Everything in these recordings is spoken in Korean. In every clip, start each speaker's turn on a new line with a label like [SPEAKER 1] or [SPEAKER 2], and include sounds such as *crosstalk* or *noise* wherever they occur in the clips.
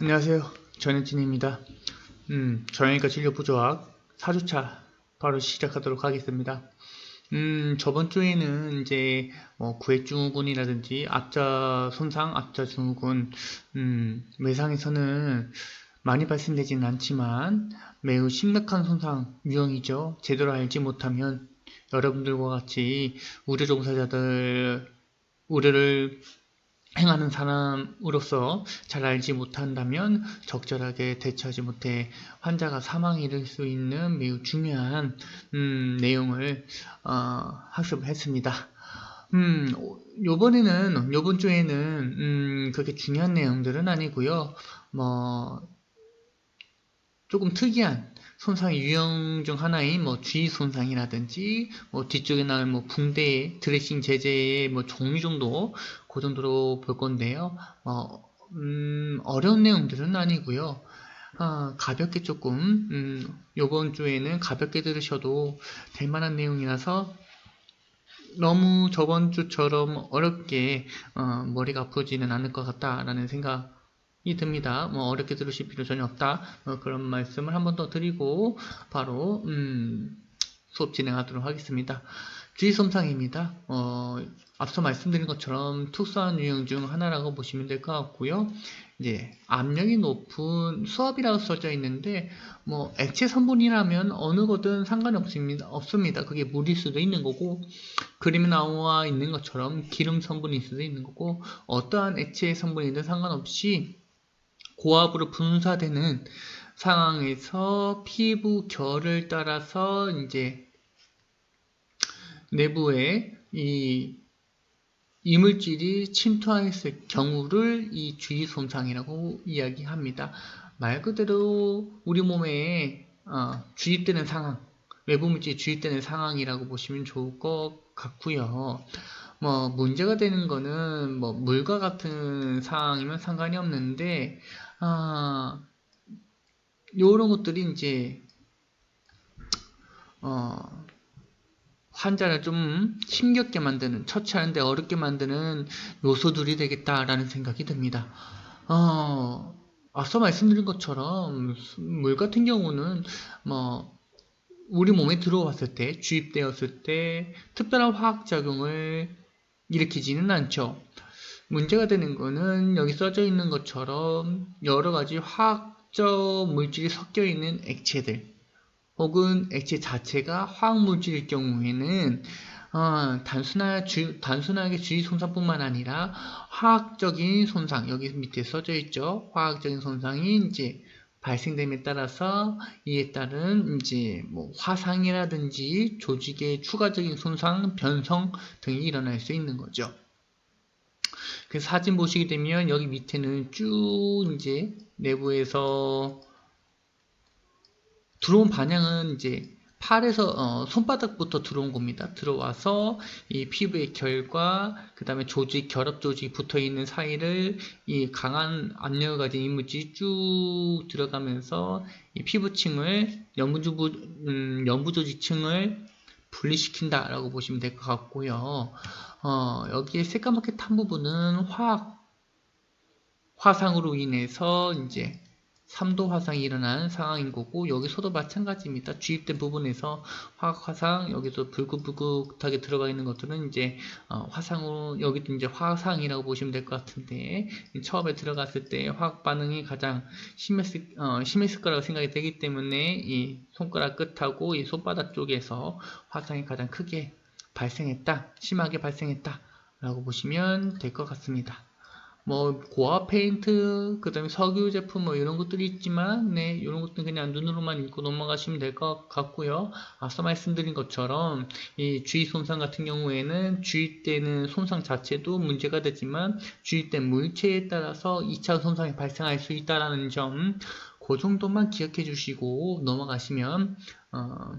[SPEAKER 1] 안녕하세요. 전현진입니다. 음, 전형외과 진료 부조학 4주차 바로 시작하도록 하겠습니다. 음, 저번 주에는 이제 뭐 구획증후군이라든지 앞자 손상, 앞자 증후군, 음, 외상에서는 많이 발생되지는 않지만 매우 심각한 손상 유형이죠. 제대로 알지 못하면 여러분들과 같이 의료 종사자들 의료를 행하는 사람으로서 잘 알지 못한다면 적절하게 대처하지 못해 환자가 사망에 이를 수 있는 매우 중요한 음, 내용을 어, 학습했습니다. 음, 요번에는 요번 주에는 음, 그렇게 중요한 내용들은 아니고요. 뭐 조금 특이한 손상의 유형 중 하나인 뭐 주의 손상이라든지 뭐 뒤쪽에 나올 뭐 붕대 드레싱 제제의 뭐 종류 정도 그 정도로 볼 건데요. 어, 음, 어려운 내용들은 아니고요. 아, 가볍게 조금 음, 요번 주에는 가볍게 들으셔도 될 만한 내용이라서 너무 저번 주처럼 어렵게 어, 머리가 아프지는 않을 것 같다라는 생각 이 듭니다. 뭐 어렵게 들으실 필요 전혀 없다. 어, 그런 말씀을 한 번 더 드리고 바로 음, 수업 진행하도록 하겠습니다. 주의손상입니다. 어, 앞서 말씀드린 것처럼 특수한 유형 중 하나라고 보시면 될 것 같고요. 이제 압력이 높은 수압이라고 써져 있는데 뭐 액체 성분이라면 어느 거든 상관없습니다. 없습니다. 그게 물일 수도 있는 거고 그림에 나와 있는 것처럼 기름 성분일 수도 있는 거고 어떠한 액체 성분이든 상관없이 고압으로 분사되는 상황에서 피부 결을 따라서 이제 내부에 이 이물질이 침투했을 경우를 이 주의 손상이라고 이야기합니다. 말 그대로 우리 몸에 어, 주입되는 상황, 외부 물질이 주입되는 상황이라고 보시면 좋을 것 같고요. 뭐 문제가 되는 거는 뭐 물과 같은 상황이면 상관이 없는데 아 요런 것들이 이제 어 환자를 좀 힘겹게 만드는 처치하는데 어렵게 만드는 요소들이 되겠다라는 생각이 듭니다. 어 앞서 말씀드린 것처럼 물 같은 경우는 뭐 우리 몸에 들어왔을 때 주입되었을 때 특별한 화학 작용을 일으키지는 않죠. 문제가 되는 거는 여기 써져 있는 것처럼 여러 가지 화학적 물질이 섞여 있는 액체들 혹은 액체 자체가 화학 물질일 경우에는 어, 단순하, 주, 단순하게 주의 손상뿐만 아니라 화학적인 손상 여기 밑에 써져 있죠. 화학적인 손상이 이제 발생됨에 따라서 이에 따른 이제 뭐 화상이라든지 조직의 추가적인 손상, 변성 등이 일어날 수 있는 거죠. 그 사진 보시게 되면 여기 밑에는 쭉 이제 내부에서 들어온 반향은 이제 팔에서 어, 손바닥부터 들어온 겁니다. 들어와서 이 피부의 결과 그 다음에 조직 결합 조직이 붙어 있는 사이를 이 강한 압력을 가진 이물질이 쭉 들어가면서 이 피부층을 연부주부 음, 연부 조직층을 분리시킨다 라고 보시면 될 것 같고요. 어, 여기에 새까맣게 탄 부분은 화학 화상으로 인해서 이제 3도 화상이 일어나는 상황인 거고 여기서도 마찬가지입니다. 주입된 부분에서 화학 화상 여기서 불긋불긋하게 들어가 있는 것들은 이제 어, 화상으로 여기도 이제 화상이라고 보시면 될 것 같은데 처음에 들어갔을 때 화학 반응이 가장 심했을, 어, 심했을 거라고 생각이 되기 때문에 이 손가락 끝하고 이 손바닥 쪽에서 화상이 가장 크게 발생했다, 심하게 발생했다 라고 보시면 될 것 같습니다. 뭐 고압 페인트 그 다음에 석유 제품 뭐 이런 것들이 있지만 네 이런 것들은 그냥 눈으로만 읽고 넘어가시면 될 것 같고요. 앞서 말씀드린 것처럼 이 주의 손상 같은 경우에는 주입되는 손상 자체도 문제가 되지만 주입된 물체에 따라서 2차 손상이 발생할 수 있다라는 점 그 정도만 기억해 주시고 넘어가시면 어,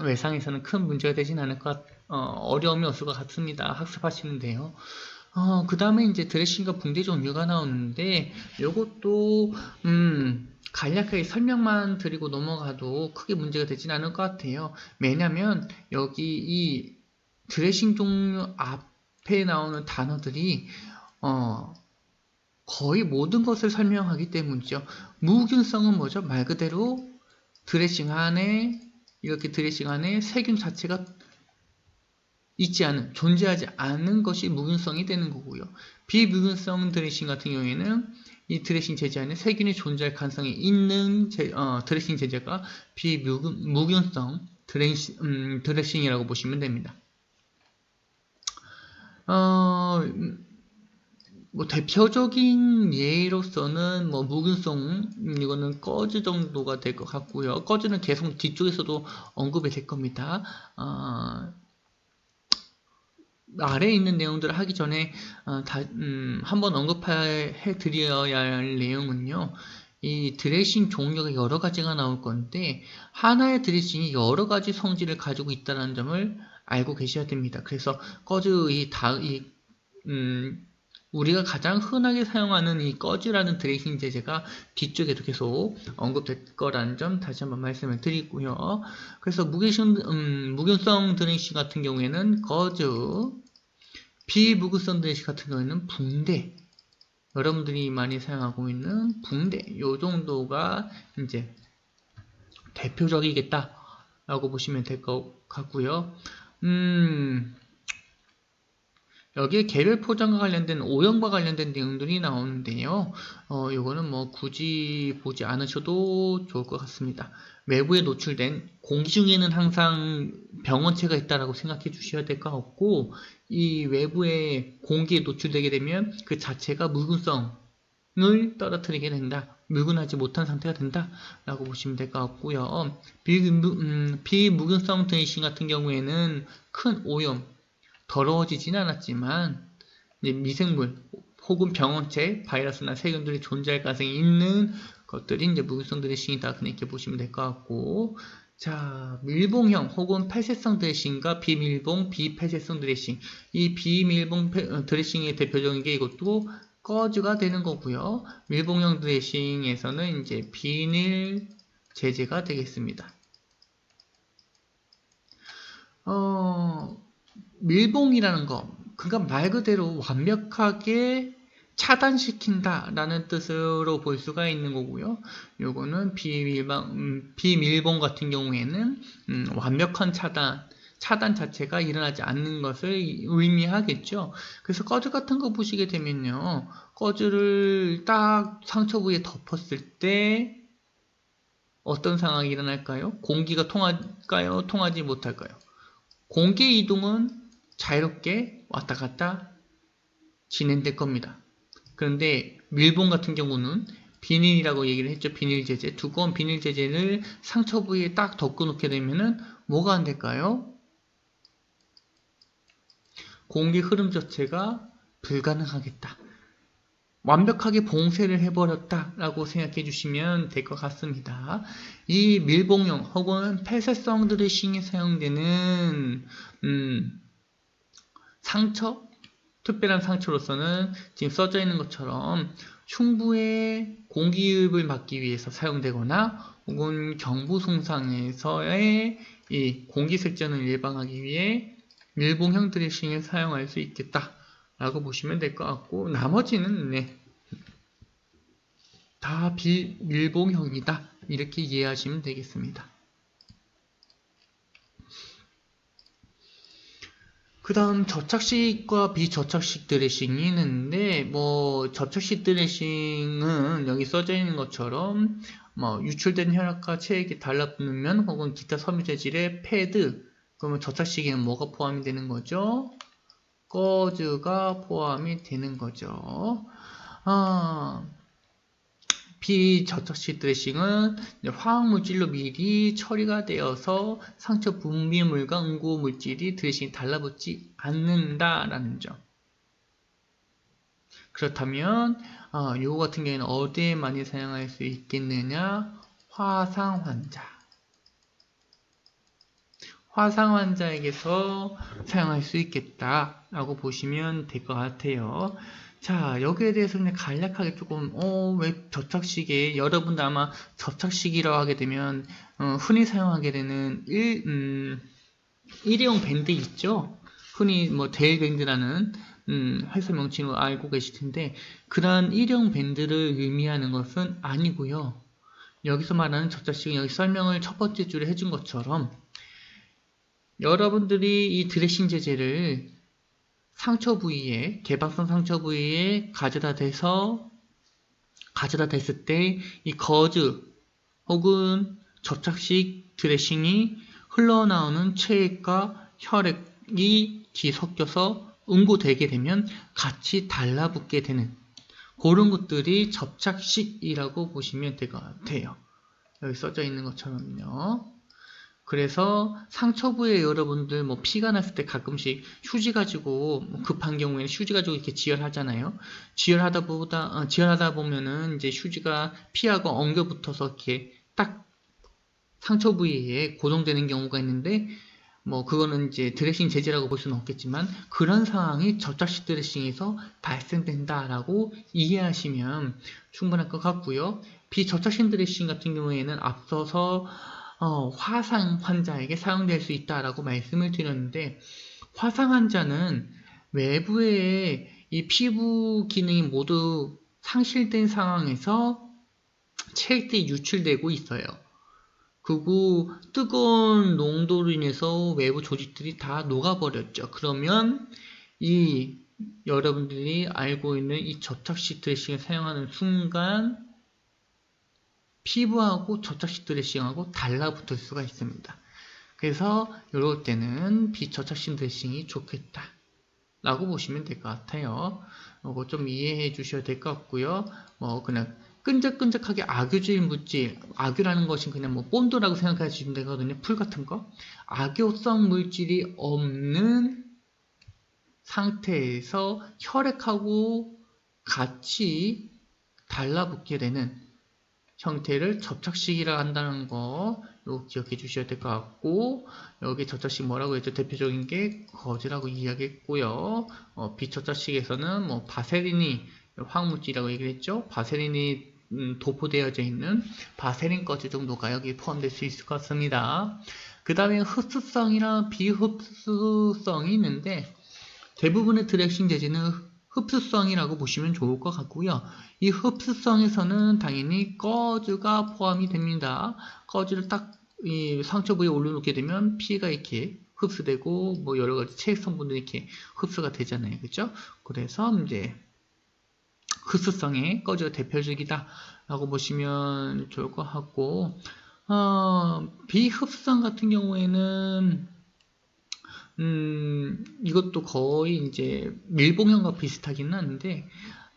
[SPEAKER 1] 외상에서는 큰 문제가 되진 않을 것 어, 어려움이 없을 것 같습니다. 학습하시는데요 어, 그 다음에 이제 드레싱과 붕대 종류가 나오는데 요것도 음, 간략하게 설명만 드리고 넘어가도 크게 문제가 되진 않을 것 같아요. 왜냐면 여기 이 드레싱 종류 앞에 나오는 단어들이 어, 거의 모든 것을 설명하기 때문이죠. 무균성은 뭐죠? 말 그대로 드레싱 안에 이렇게 드레싱 안에 세균 자체가 있지 않은 존재하지 않는 것이 무균성이 되는 거고요. 비무균성 드레싱 같은 경우에는 이 드레싱 제재 안에 세균이 존재할 가능성이 있는 제, 어, 드레싱 제재가 비무균성 드레싱, 음, 드레싱이라고 보시면 됩니다. 어, 뭐 대표적인 예로서는 뭐 무균성 이거는 꺼즈 정도가 될 것 같고요. 꺼즈는 계속 뒤쪽에서도 언급이 될 겁니다. 어, 아래에 있는 내용들을 하기 전에 어, 다, 음, 한번 언급해 드려야 할 내용은요. 이 드레싱 종류가 여러 가지가 나올 건데 하나의 드레싱이 여러 가지 성질을 가지고 있다는 점을 알고 계셔야 됩니다. 그래서 꺼즈 이 다, 이, 음, 우리가 가장 흔하게 사용하는 이 꺼즈라는 드레싱 제제가 뒤쪽에도 계속 언급될 거라는 점 다시 한번 말씀을 드리고요. 그래서 무균성, 음, 무균성 드레싱 같은 경우에는 꺼즈, 비무균성 드레싱 같은 경우에는 붕대, 여러분들이 많이 사용하고 있는 붕대, 요 정도가 이제 대표적이겠다 라고 보시면 될 것 같고요. 음, 여기에 개별 포장과 관련된 오형과 관련된 내용들이 나오는데요. 어, 이거는 뭐 굳이 보지 않으셔도 좋을 것 같습니다. 외부에 노출된 공기 중에는 항상 병원체가 있다라고 생각해 주셔야 될 것 같고 이 외부에 공기에 노출되게 되면 그 자체가 묵은성을 떨어뜨리게 된다. 묵은하지 못한 상태가 된다. 라고 보시면 될 것 같고요. 음, 비무균성 드레싱 같은 경우에는 큰 오염, 더러워지진 않았지만 미생물 혹은 병원체, 바이러스나 세균들이 존재할 가능성이 있는 것들이 이제 무균성 드레싱이다. 그렇게 보시면 될 것 같고 자, 밀봉형 혹은 폐쇄성 드레싱과 비밀봉, 비폐쇄성 드레싱. 이 비밀봉 어, 드레싱의 대표적인 게 이것도 꺼즈가 되는 거고요. 밀봉형 드레싱에서는 이제 비닐 제제가 되겠습니다. 어, 밀봉이라는 거, 그러니까 말 그대로 완벽하게 차단시킨다 라는 뜻으로 볼 수가 있는 거고요. 요거는 비밀방, 음, 비밀봉 같은 경우에는 음, 완벽한 차단, 차단 자체가 일어나지 않는 것을 의미하겠죠. 그래서 꺼즈 같은 거 보시게 되면요. 꺼즈를 딱 상처 부위에 덮었을 때 어떤 상황이 일어날까요? 공기가 통할까요? 통하지 못할까요? 공기 이동은 자유롭게 왔다 갔다 진행될 겁니다. 그런데 밀봉 같은 경우는 비닐이라고 얘기를 했죠. 비닐 제제. 두꺼운 비닐 제제를 상처 부위에 딱 덮고 놓게 되면은 뭐가 안 될까요? 공기 흐름 자체가 불가능하겠다. 완벽하게 봉쇄를 해버렸다라고 생각해 주시면 될 것 같습니다. 이 밀봉용 혹은 폐쇄성 드레싱에 사용되는 음, 상처, 특별한 상처로서는 지금 써져 있는 것처럼 흉부의 공기흡을 막기 위해서 사용되거나 혹은 경부 손상에서의 이 공기색전을 예방하기 위해 밀봉형 드레싱을 사용할 수 있겠다 라고 보시면 될 것 같고 나머지는 네, 다 비밀봉형이다 이렇게 이해하시면 되겠습니다. 그 다음 저착식과 비저착식 드레싱이 있는데 뭐 저착식 드레싱은 여기 써져 있는 것처럼 뭐 유출된 혈액과 체액이 달라붙는 혹은 기타 섬유 재질의 패드 그러면 저착식에는 뭐가 포함이 되는 거죠? 꺼즈가 포함이 되는 거죠. 아, 비저착식 드레싱은 화학물질로 미리 처리가 되어서 상처 분비물과 응고 물질이 드레싱에 달라붙지 않는다라는 점. 그렇다면 어, 요거 같은 경우에는 어디에 많이 사용할 수 있겠느냐? 화상 환자. 화상 환자에게서 사용할 수 있겠다라고 보시면 될 것 같아요. 자, 여기에 대해서 그냥 간략하게 조금, 어, 왜 저착식에, 여러분도 아마 저착식이라고 하게 되면, 어, 흔히 사용하게 되는 일, 음, 일회용 밴드 있죠? 흔히 뭐 데일 밴드라는 음, 회사 명칭으로 알고 계실 텐데 그러한 일형 밴드를 의미하는 것은 아니고요. 여기서 말하는 접착식은 여기 설명을 첫 번째 줄에 해준 것처럼 여러분들이 이 드레싱 제제를 상처 부위에 개방성 상처 부위에 가져다 대서 가져다 댔을 때 이 거즈 혹은 접착식 드레싱이 흘러나오는 체액과 혈액이 뒤섞여서 응고되게 되면 같이 달라붙게 되는 그런 것들이 접착식이라고 보시면 같아요. 여기 써져 있는 것처럼요. 그래서 상처 부에 여러분들 뭐 피가 났을 때 가끔씩 휴지 가지고 뭐 급한 경우에는 휴지 가지고 이렇게 지혈하잖아요. 지혈하다 보다 어, 지혈하다 보면은 이제 휴지가 피하고 엉겨 붙어서 이렇게 딱 상처 부위에 고정되는 경우가 있는데 뭐 그거는 이제 드레싱 제재라고 볼 수는 없겠지만 그런 상황이 접착식 드레싱에서 발생된다라고 이해하시면 충분할 것 같고요. 비접착식 드레싱 같은 경우에는 앞서서 어, 화상 환자에게 사용될 수 있다라고 말씀을 드렸는데 화상 환자는 외부에 이 피부 기능이 모두 상실된 상황에서 체액들이 유출되고 있어요. 그리고 뜨거운 농도로 인해서 외부 조직들이 다 녹아버렸죠. 그러면 이 여러분들이 알고 있는 이 접착식 드레싱을 사용하는 순간 피부하고 접착식 드레싱하고 달라붙을 수가 있습니다. 그래서 이럴 때는 비접착식 드레싱이 좋겠다. 라고 보시면 될 것 같아요. 이거 좀 이해해 주셔야 될 것 같고요. 뭐 그냥 끈적끈적하게 악유질 물질, 악유라는 것이 그냥 뭐 본드라고 생각하시면 되거든요. 풀 같은 거. 악효성 물질이 없는 상태에서 혈액하고 같이 달라붙게 되는 형태를 접착식이라 한다는 거 기억해 주셔야 될 것 같고 여기 접착식 뭐라고 했죠? 대표적인 게 거즈라고 이야기했고요. 어, 비접착식에서는 뭐 바세린이 화학물질이라고 얘기를 했죠. 바세린이 음, 도포되어져 있는 바세린 거즈 정도가 여기 포함될 수 있을 것 같습니다. 그 다음에 흡수성이랑 비흡수성이 있는데 대부분의 드레싱 재질은 흡수성이라고 보시면 좋을 것 같고요. 이 흡수성에서는 당연히 꺼즈가 포함이 됩니다. 꺼즈를 딱 이 상처 부위에 올려놓게 되면 피가 이렇게 흡수되고 뭐 여러 가지 체액 성분들이 이렇게 흡수가 되잖아요. 그죠? 그래서 이제 흡수성의 꺼즈가 대표적이다 라고 보시면 좋을 것 같고 어, 비흡수성 같은 경우에는 음, 이것도 거의 이제 밀봉형과 비슷하기는 한데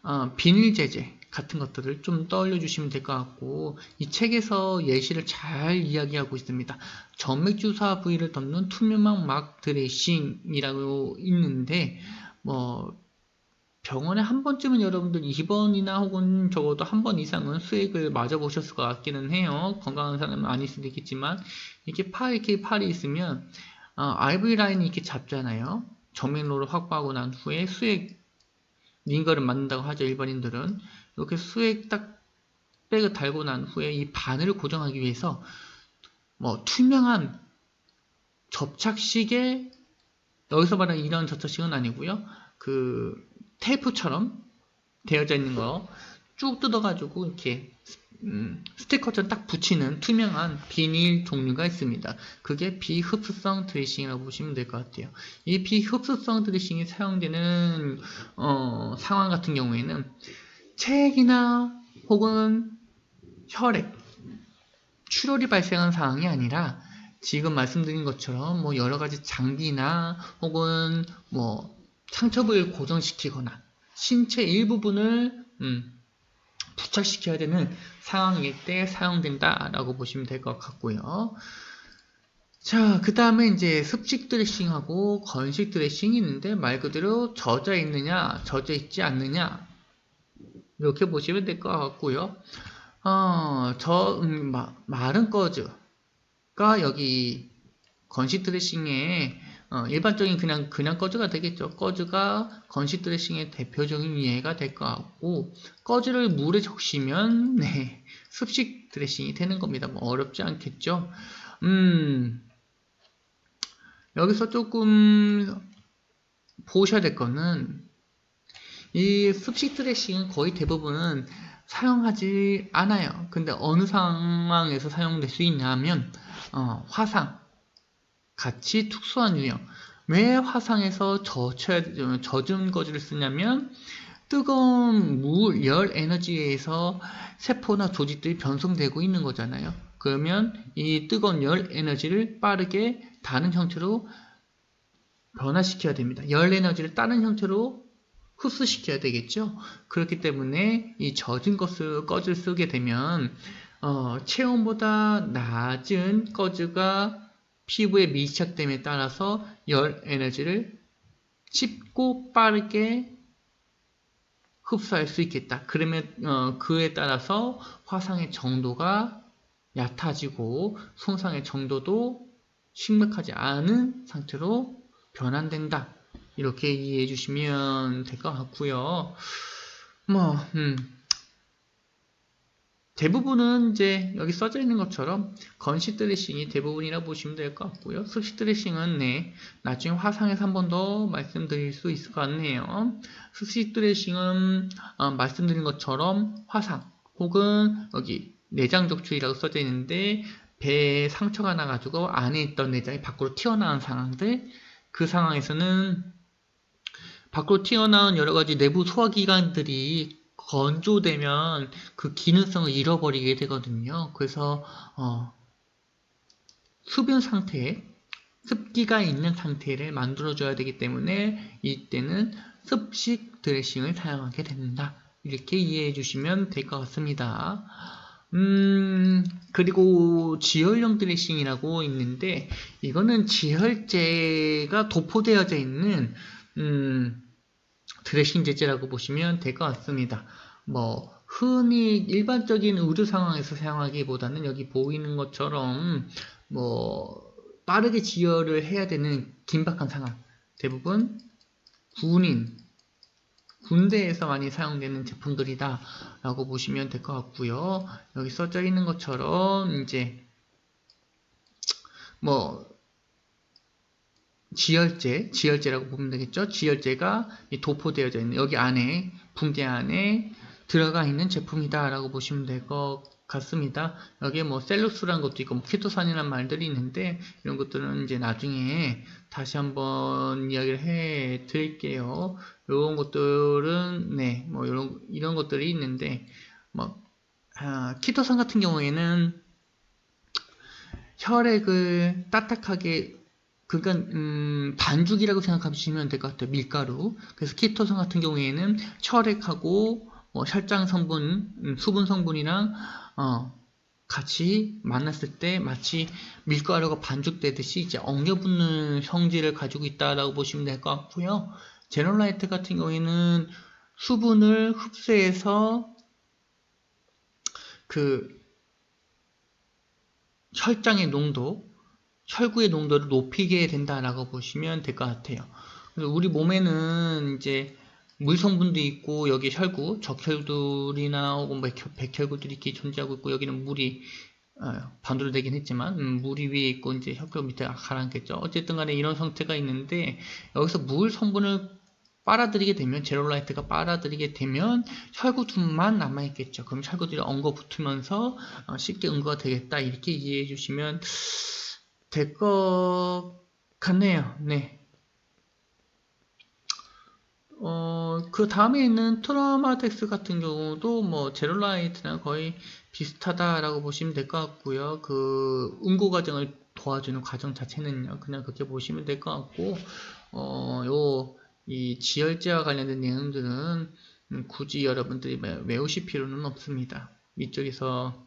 [SPEAKER 1] 어, 비닐 제제 같은 것들을 좀 떠올려 주시면 될 것 같고 이 책에서 예시를 잘 이야기하고 있습니다. 점액 주사 부위를 덮는 투명막 막 드레싱이라고 있는데 뭐 병원에 한 번쯤은 여러분들 2번이나 혹은 적어도 한 번 이상은 수액을 맞아 보셨을 것 같기는 해요. 건강한 사람은 아닐 수도 있겠지만 이렇게 팔 이렇게 팔이 있으면 어, IV 라인이 이렇게 잡잖아요. 정밀로를 확보하고 난 후에 수액 링거를 맞는다고 하죠. 일반인들은 이렇게 수액 딱 백을 달고 난 후에 이 바늘을 고정하기 위해서 뭐 투명한 접착식에 여기서 말하는 이런 접착식은 아니고요. 그 테이프처럼 되어져 있는 거 쭉 뜯어가지고 이렇게 음, 스티커처럼 딱 붙이는 투명한 비닐 종류가 있습니다. 그게 비흡수성 드레싱이라고 보시면 될 것 같아요. 이 비흡수성 드레싱이 사용되는 어, 상황 같은 경우에는 체액이나 혹은 혈액, 출혈이 발생한 상황이 아니라 지금 말씀드린 것처럼 뭐 여러 가지 장기나 혹은 뭐 상처부위를 고정시키거나 신체 일부분을 음, 부착시켜야 되는 상황일 때 사용된다라고 보시면 될 것 같고요. 자, 그 다음에 이제 습식 드레싱하고 건식 드레싱이 있는데 말 그대로 젖어 있느냐, 젖어 있지 않느냐 이렇게 보시면 될 것 같고요. 어, 저 음, 마, 마른 꺼즈가 여기 건식 드레싱에 어, 일반적인 그냥 그냥 꺼즈가 되겠죠. 꺼즈가 건식 드레싱의 대표적인 예가 될 것 같고 꺼즈를 물에 적시면 *laughs* 네, 습식 드레싱이 되는 겁니다. 뭐 어렵지 않겠죠. 음, 여기서 조금 보셔야 될 거는 이 습식 드레싱은 거의 대부분은 사용하지 않아요. 근데 어느 상황에서 사용될 수 있냐면 어, 화상 같이 특수한 유형. 왜 화상에서 젖혀야, 젖은 거즈를 쓰냐면 뜨거운 물, 열 에너지에서 세포나 조직들이 변성되고 있는 거잖아요. 그러면 이 뜨거운 열 에너지를 빠르게 다른 형태로 변화시켜야 됩니다. 열 에너지를 다른 형태로 흡수시켜야 되겠죠. 그렇기 때문에 이 젖은 것을 꺼즈를 쓰게 되면 어, 체온보다 낮은 꺼즈가 피부에 밀착됨에 따라서 열 에너지를 쉽고 빠르게 흡수할 수 있겠다. 그러면 어, 그에 따라서 화상의 정도가 얕아지고 손상의 정도도 심각하지 않은 상태로 변환된다. 이렇게 이해해 주시면 될 것 같고요. 뭐 음, 대부분은 이제 여기 써져 있는 것처럼 건식 드레싱이 대부분이라 보시면 될 것 같고요. 습식 드레싱은 네, 나중에 화상에서 한 번 더 말씀드릴 수 있을 것 같네요. 습식 드레싱은 어, 말씀드린 것처럼 화상 혹은 여기 내장 적출이라고 써져 있는데 배에 상처가 나가지고 안에 있던 내장이 밖으로 튀어나온 상황들 그 상황에서는 밖으로 튀어나온 여러 가지 내부 소화기관들이 건조되면 그 기능성을 잃어버리게 되거든요. 그래서 어, 수분 상태, 습기가 있는 상태를 만들어줘야 되기 때문에 이때는 습식 드레싱을 사용하게 된다. 이렇게 이해해 주시면 될 것 같습니다. 음, 그리고 지혈형 드레싱이라고 있는데, 이거는 지혈제가 도포되어져 있는, 음, 드레싱 제제라고 보시면 될 것 같습니다. 뭐 흔히 일반적인 의료 상황에서 사용하기보다는 여기 보이는 것처럼 뭐 빠르게 지혈을 해야 되는 긴박한 상황 대부분 군인 군대에서 많이 사용되는 제품들이다 라고 보시면 될 것 같고요 여기 써져 있는 것처럼 이제 뭐 지혈제, 지혈제라고 보면 되겠죠. 지혈제가 도포되어져 있는 여기 안에 붕대 안에 들어가 있는 제품이다라고 보시면 될 것 같습니다. 여기에 뭐 셀루스라는 것도 있고 뭐 키토산이라는 말들이 있는데 이런 것들은 이제 나중에 다시 한번 이야기를 해 드릴게요. 이런 것들은 네뭐 이런 이런 것들이 있는데 뭐 아, 키토산 같은 경우에는 혈액을 따뜻하게 그러니까 음, 반죽이라고 생각하시면 될 것 같아요. 밀가루. 그래서 키토산 같은 경우에는 혈액하고 뭐 혈장 성분, 음, 수분 성분이랑 어, 같이 만났을 때 마치 밀가루가 반죽되듯이 이제 엉겨붙는 성질을 가지고 있다라고 보시면 될 것 같고요. 제놀라이트 같은 경우에는 수분을 흡수해서 그 혈장의 농도, 혈구의 농도를 높이게 된다라고 보시면 될 것 같아요. 우리 몸에는 이제 물 성분도 있고 여기 혈구, 적혈들이나 혹은 뭐 백혈구들이 이렇게 존재하고 있고 여기는 물이 어, 반대로 되긴 했지만 음, 물이 위에 있고 이제 혈구 밑에 가라앉겠죠. 어쨌든 간에 이런 상태가 있는데 여기서 물 성분을 빨아들이게 되면 제로라이트가 빨아들이게 되면 혈구들만 남아있겠죠. 그럼 혈구들이 엉거 붙으면서 어, 쉽게 응고가 되겠다 이렇게 이해해 주시면 될 것 같네요. 네. 어, 그 다음에 있는 트라우마텍스 같은 경우도 뭐 제로라이트랑 거의 비슷하다라고 보시면 될 것 같고요. 그 응고 과정을 도와주는 과정 자체는요. 그냥 그렇게 보시면 될 것 같고 어, 요 이 지혈제와 관련된 내용들은 굳이 여러분들이 외우실 필요는 없습니다. 이쪽에서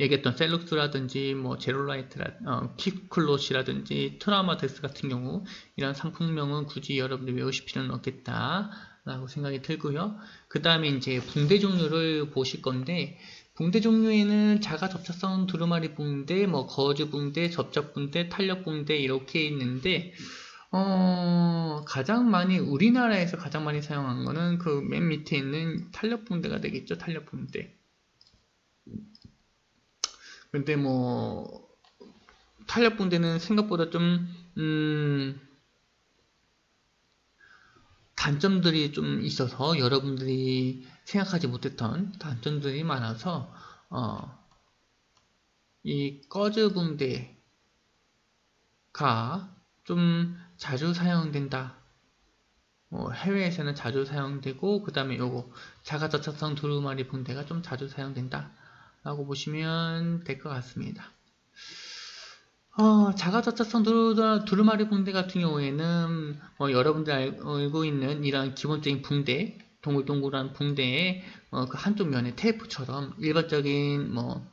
[SPEAKER 1] 얘기했던 셀룩스라든지 뭐 제로라이트라 어, 키클롯이라든지 트라우마텍스 같은 경우 이런 상품명은 굳이 여러분들이 외우실 필요는 없겠다 라고 생각이 들고요. 그 다음에 이제 붕대 종류를 보실 건데 붕대 종류에는 자가 접착성 두루마리 붕대, 뭐 거즈 붕대, 접착 붕대, 탄력 붕대 이렇게 있는데 어, 가장 많이 우리나라에서 가장 많이 사용한 거는 그 맨 밑에 있는 탄력 붕대가 되겠죠? 탄력 붕대 근데 뭐 탄력 붕대는 생각보다 좀 음, 단점들이 좀 있어서 여러분들이 생각하지 못했던 단점들이 많아서 어, 이 꺼즈 붕대가 좀 자주 사용된다. 뭐 해외에서는 자주 사용되고 그 다음에 요거 자가저착성 두루마리 붕대가 좀 자주 사용된다 라고 보시면 될 것 같습니다 어, 두루, 두루마리 붕대 같은 경우에는 뭐 여러분들 알, 알고 있는 이런 기본적인 붕대 동글동글한 붕대에 어, 그 한쪽 면에 테이프처럼 일반적인 뭐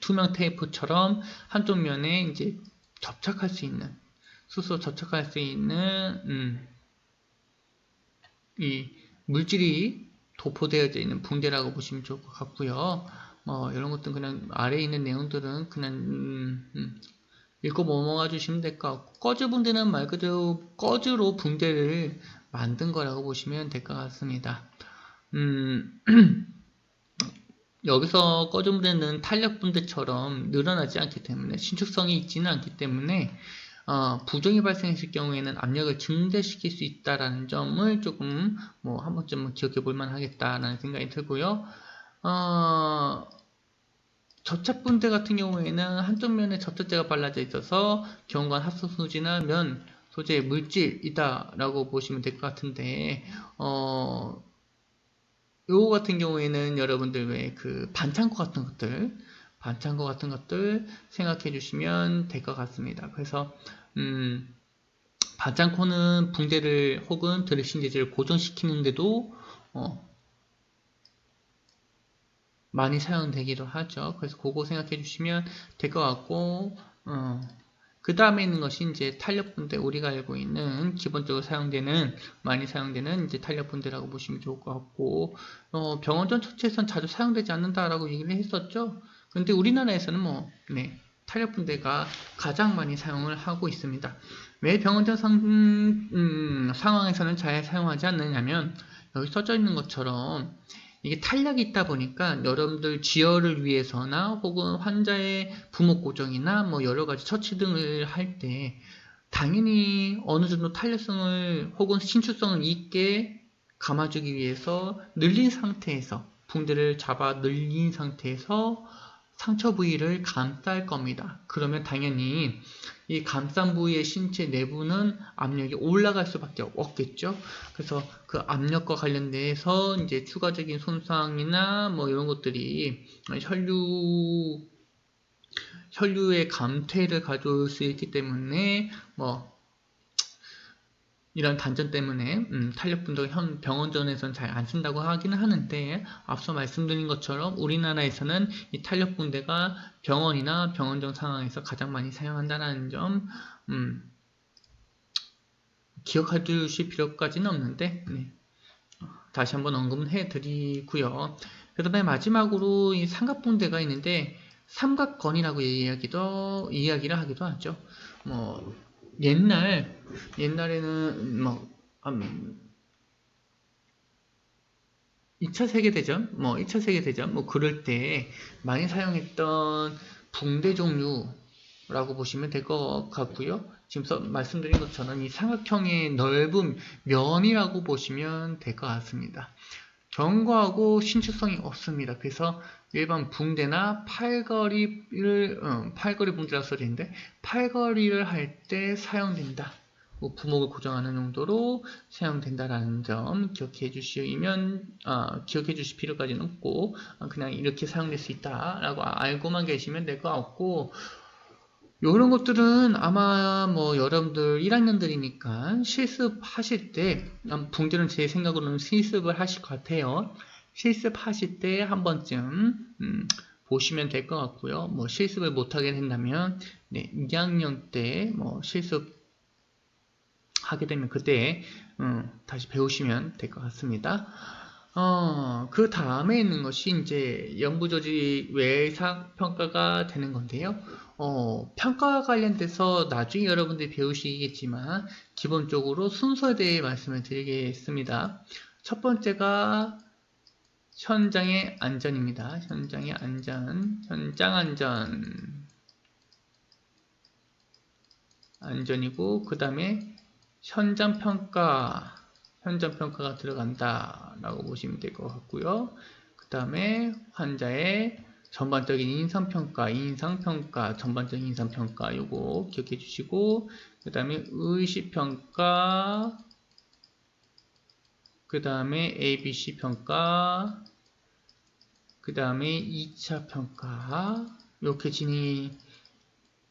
[SPEAKER 1] 투명 테이프처럼 한쪽 면에 이제 접착할 수 있는 스스로 접착할 수 있는 음, 이 물질이 도포되어져 있는 붕대라고 보시면 좋을 것 같고요. 뭐 이런 것들은 그냥 아래에 있는 내용들은 그냥 음, 음, 읽고 넘어가 주시면 될 것 같고 꺼즈 붕대는 말 그대로 꺼즈로 붕대를 만든 거라고 보시면 될 것 같습니다. 음, *clears throat* 여기서 꺼즈 붕대는 탄력 붕대처럼 늘어나지 않기 때문에 신축성이 있지는 않기 때문에 어, 부정이 발생했을 경우에는 압력을 증대시킬 수 있다라는 점을 조금 뭐 한 번쯤은 기억해 볼 만 하겠다라는 생각이 들고요. 어, 접착분대 같은 경우에는 한쪽 면에 접착제가 발라져 있어서 경관 합성 소지나 면 소재의 물질이다라고 보시면 될 것 같은데 어, 요거 같은 경우에는 여러분들 왜 그 반창고 같은 것들 반창고 같은 것들 생각해 주시면 될 것 같습니다. 그래서 음, 반창고는 붕대를 혹은 드레싱 재질을 고정시키는데도 어, 많이 사용되기도 하죠. 그래서 그거 생각해 주시면 될 것 같고 어, 그 다음에 있는 것이 이제 탄력 분대 우리가 알고 있는 기본적으로 사용되는 많이 사용되는 이제 탄력 분대라고 보시면 좋을 것 같고 어, 병원전 처치에선 자주 사용되지 않는다라고 얘기를 했었죠. 근데 우리나라에서는 뭐 네, 탄력 분대가 가장 많이 사용을 하고 있습니다. 왜 병원전 상, 음, 상황에서는 잘 사용하지 않느냐면 여기 써져 있는 것처럼 이게 탄력이 있다 보니까 여러분들 지혈을 위해서나 혹은 환자의 부목 고정이나 뭐 여러 가지 처치 등을 할 때 당연히 어느 정도 탄력성을 혹은 신축성을 있게 감아주기 위해서 늘린 상태에서 붕대를 잡아 늘린 상태에서 상처 부위를 감쌀 겁니다. 그러면 당연히 이 감싼 부위의 신체 내부는 압력이 올라갈 수밖에 없겠죠. 그래서 그 압력과 관련돼서 이제 추가적인 손상이나 뭐 이런 것들이 혈류 혈류의 감퇴를 가져올 수 있기 때문에 뭐 이런 단점 때문에 음, 탄력분도 현 병원전에서는 잘 안 쓴다고 하기는 하는데 앞서 말씀드린 것처럼 우리나라에서는 이 탄력분대가 병원이나 병원전 상황에서 가장 많이 사용한다는 점 음, 기억해 두실 필요까지는 없는데 네. 다시 한번 언급을 해드리고요. 그 다음에 마지막으로 이 삼각분대가 있는데 삼각건이라고 이야기도 이야기를 하기도 하죠. 뭐 옛날 옛날에는 뭐 음, 2차 세계대전, 뭐 2차 세계대전, 뭐 그럴 때 많이 사용했던 붕대 종류라고 보시면 될 것 같고요. 지금 서, 말씀드린 것처럼 이 삼각형의 넓은 면이라고 보시면 될 것 같습니다. 견고하고 신축성이 없습니다. 그래서 일반 붕대나 팔걸이를 어, 팔걸이 붕대라 소리인데 팔걸이를 할 때 사용된다. 뭐 부목을 고정하는 용도로 사용된다라는 점 기억해 주시면 어, 기억해 주실 필요까지는 없고 어, 그냥 이렇게 사용될 수 있다라고 알고만 계시면 될 것 같고 이런 것들은 아마 뭐 여러분들 1학년들이니까 실습하실 때 붕대는 제 생각으로는 실습을 하실 것 같아요. 실습하실 때 한 번쯤 음, 보시면 될 것 같고요. 뭐 실습을 못하게 된다면 네, 2학년 때 뭐 실습 하게 되면 그때 음, 다시 배우시면 될 것 같습니다. 어, 그 다음에 있는 것이 이제 연구조직 외상 평가가 되는 건데요. 어, 평가와 관련돼서 나중에 여러분들이 배우시겠지만 기본적으로 순서에 대해 말씀을 드리겠습니다. 첫 번째가 현장의 안전입니다. 현장의 안전, 현장 안전, 안전이고 그 다음에 현장 평가, 현장 평가가 들어간다라고 보시면 될 것 같고요. 그 다음에 환자의 전반적인 인상평가, 인상평가, 전반적인 인상평가 요거 기억해 주시고 그 다음에 의식평가 그 다음에 ABC 평가 그 다음에 2차 평가 이렇게 진행이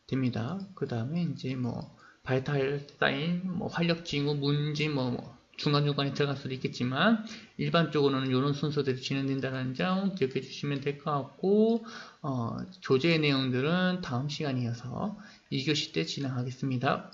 [SPEAKER 1] 됩니다. 그 다음에 이제 뭐 바이탈 사인, 뭐 활력 징후, 문진 뭐, 뭐 중간중간에 들어갈 수도 있겠지만 일반적으로는 이런 순서대로 진행된다는 점 기억해 주시면 될 것 같고 어, 조제의 내용들은 다음 시간이어서 2교시 때 진행하겠습니다.